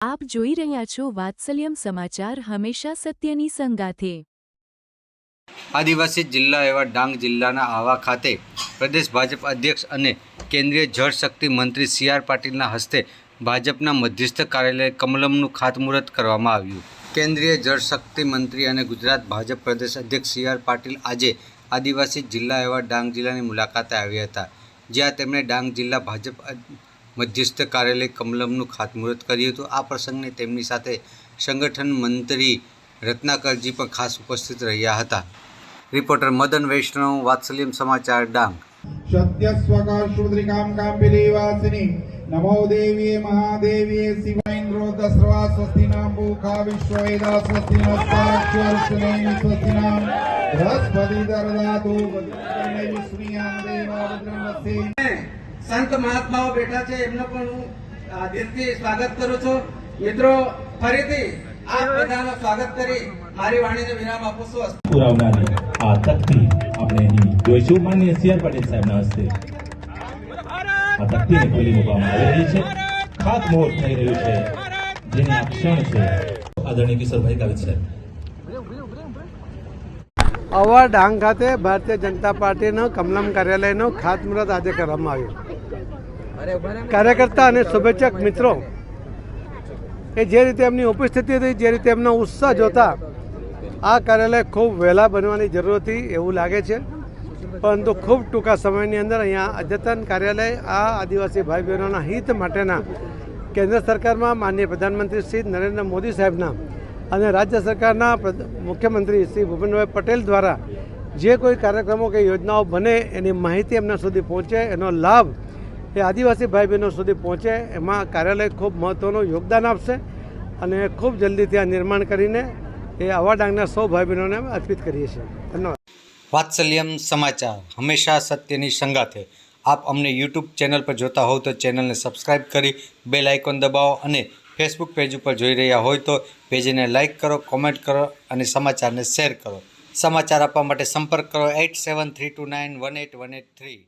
આપ જોઈ રહ્યા છો વાત્સલ્યમ સમાચાર હંમેશા સત્યની સંગાથે. આદિવાસી જિલ્લા એવા ડાંગ જિલ્લાના આવા ખાતે પ્રદેશ ભાજપ અધ્યક્ષ અને કેન્દ્રીય જળશક્તિ મંત્રી સી આર પાટીલના હસ્તે ભાજપના મધ્યસ્થ કાર્યાલય કમલમનું ખાતમુહૂર્ત કરવામાં આવ્યું. કેન્દ્રીય જળશક્તિ મંત્રી અને ગુજરાત ભાજપ પ્રદેશ અધ્યક્ષ સી આર પાટીલ આજે આદિવાસી જિલ્લા એવા ડાંગ જિલ્લાની મુલાકાતે આવ્યા હતા, જ્યાં તેમણે ડાંગ જિલ્લા ભાજપ મધ્યસ્થ કાર્યાલય કમલમનું ખાતમુહૂર્ત કર્યું હતું. આ પ્રસંગને તેમની સાથે સંગઠન મંત્રી રત્નાકરજી પણ ખાસ ઉપસ્થિત રહ્યા હતા. રિપોર્ટર મદન વૈષ્ણવ, વાત્સલ્યમ સમાચાર, ડાંગ. સત્ય દેવીએ મહાદેવીએ શિવાઇન્દ્રો દસરવા સ્વસ્તિનામ ભૂખા વિશ્વવેદા સ્વસ્તિનાસ્તાક્ષર સુનેમિ સ્વસ્તિનામ. બૃહસ્પતિ દરદાતુ વિષ્ણુયામ સંત મહાત્માઓ બેઠા છે એમનો પણ હું દિલથી સ્વાગત કરું છું. મિત્રો ફરીથી આ બધાનું સ્વાગત કરી મારી વાણીને વિરામ આપું છું. પુરાવનારી આ તકતી આપણે અહીં જોઈશું. માન્ય સીઆર પાટીલ સાહેબના હસ્તે. આ તકતીને ખુલ્લી મૂકવામાં આવી રહી છે. ખાત મોહર થઈ રહ્યું છે. જેની આ ક્ષણ છે. આદરણીય કિશોરભાઈ ગાવિત સાહેબ. અવર ડાંગ ખાતે ભારતીય જનતા પાર્ટીનો કમલમ કાર્યાલયનો ખાતમુહૂર્ત આજે કરવામાં આવ્યું. કાર્યકર્તા અને શુભેચ્છક મિત્રો, એ જે રીતે એમની ઉપસ્થિતિ હતી, જે રીતે એમનો ઉત્સાહ જોતા, આ કાર્યાલય ખૂબ વહેલા બનવાની જરૂર હતી એવું લાગે છે. પરંતુ ખૂબ ટૂંકા સમયની અંદર અહીંયા અદ્યતન કાર્યાલય, આ આદિવાસી ભાઈ બહેનોના હિત માટેના કેન્દ્ર સરકારમાં માનનીય પ્રધાનમંત્રી શ્રી નરેન્દ્ર મોદી સાહેબના અને રાજ્ય સરકારના મુખ્યમંત્રી શ્રી ભૂપેન્દ્રભાઈ પટેલ દ્વારા જે કોઈ કાર્યક્રમો કે યોજનાઓ બને એની માહિતી એમના સુધી પહોંચે, એનો લાભ એ આદિવાસી ભાઈ બહેનો સુધી પહોંચે, એમાં કાર્યાલય ખૂબ મહત્ત્વનું યોગદાન આપશે અને ખૂબ જલ્દી ત્યાં નિર્માણ કરીને એ આવા ડાંગના સૌ ભાઈ બહેનોને અર્પિત કરીએ છીએ. ધન્યવાદ. વાત્સલ્યમ સમાચાર હંમેશા સત્યની સંગાથે. આપ અમને યુટ્યુબ ચેનલ પર જોતા હોવ તો ચેનલને સબસ્ક્રાઇબ કરી, બેલ આઇકોન દબાવો અને ફેસબુક પેજ ઉપર જોઈ રહ્યા હોય તો પેજને લાઇક કરો, કોમેન્ટ કરો અને સમાચારને શેર કરો. સમાચાર આપવા માટે સંપર્ક કરો eight seven three two nine one eight one eight three.